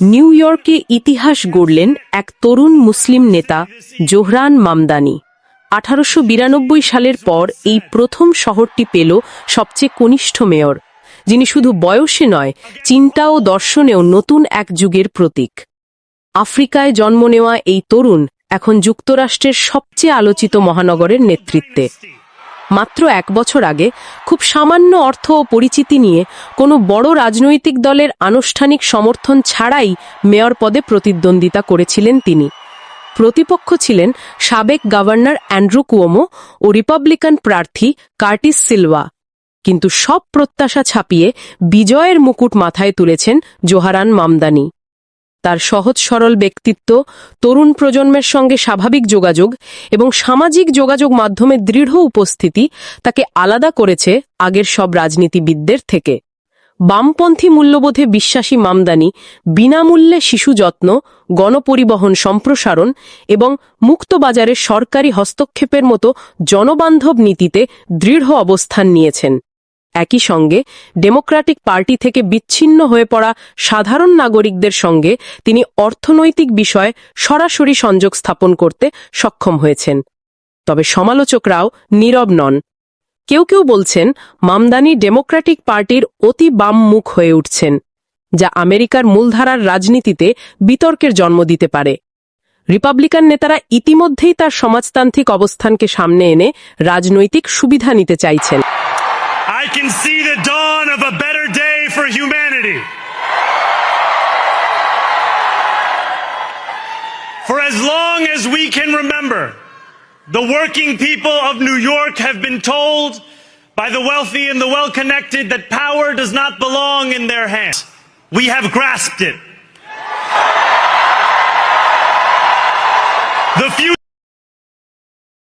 New ইয়র্কে ইতিহাস গড়লেন এক তরুণ মুসলিম নেতা, জোহরান মামদানি। আঠারোশো বিরানব্বই সালের পর এই প্রথম শহরটি পেল সবচেয়ে কনিষ্ঠ মেয়র, যিনি শুধু বয়সে নয়, চিন্তা ও দর্শনেও নতুন এক যুগের প্রতীক। আফ্রিকায় জন্ম নেওয়া এই তরুণ এখন যুক্তরাষ্ট্রের সবচেয়ে আলোচিত মহানগরের নেতৃত্বে। মাত্র এক বছর আগে খুব সামান্য অর্থ ও পরিচিতি নিয়ে কোনো বড় রাজনৈতিক দলের আনুষ্ঠানিক সমর্থন ছাড়াই মেয়র পদে প্রতিদ্বন্দ্বিতা করেছিলেন তিনি। প্রতিপক্ষ ছিলেন সাবেক গভর্নর অ্যান্ড্রু কুয়োমো ও রিপাবলিকান প্রার্থী কার্টিস সিলভা। কিন্তু সব প্রত্যাশা ছাপিয়ে বিজয়ের মুকুট মাথায় তুলেছেন জোহারান মামদানি। তার সহজ সরল ব্যক্তিত্ব, তরুণ প্রজন্মের সঙ্গে স্বাভাবিক যোগাযোগ এবং সামাজিক যোগাযোগ মাধ্যমে দৃঢ় উপস্থিতি তাকে আলাদা করেছে আগের সব রাজনীতিবিদদের থেকে। বামপন্থী মূল্যবোধে বিশ্বাসী মামদানি, বিনামূল্যে শিশু যত্ন, গণপরিবহন সম্প্রসারণ এবং মুক্তবাজারে সরকারি হস্তক্ষেপের মতো জনবান্ধব নীতিতে দৃঢ় অবস্থান নিয়েছেন। একই সঙ্গে ডেমোক্রেটিক পার্টি থেকে বিচ্ছিন্ন হয়ে পড়া সাধারণ নাগরিকদের সঙ্গে তিনি অর্থনৈতিক বিষয়ে সরাসরি সংযোগ স্থাপন করতে সক্ষম হয়েছেন। তবে সমালোচকরাও নীরব নন। কেউ কেউ বলছেন, মামদানি ডেমোক্রেটিক পার্টির অতি বামমুখ হয়ে উঠছেন, যা আমেরিকার মূলধারার রাজনীতিতে বিতর্কের জন্ম দিতে পারে। রিপাবলিকান নেতারা ইতিমধ্যেই তার সমাজতান্ত্রিক অবস্থানকে সামনে এনে রাজনৈতিক সুবিধা নিতে চাইছেন। I can see the dawn of a better day for humanity. For as long as we can remember, the working people of New York have been told by the wealthy and the well connected that power does not belong in their hands. We have grasped it.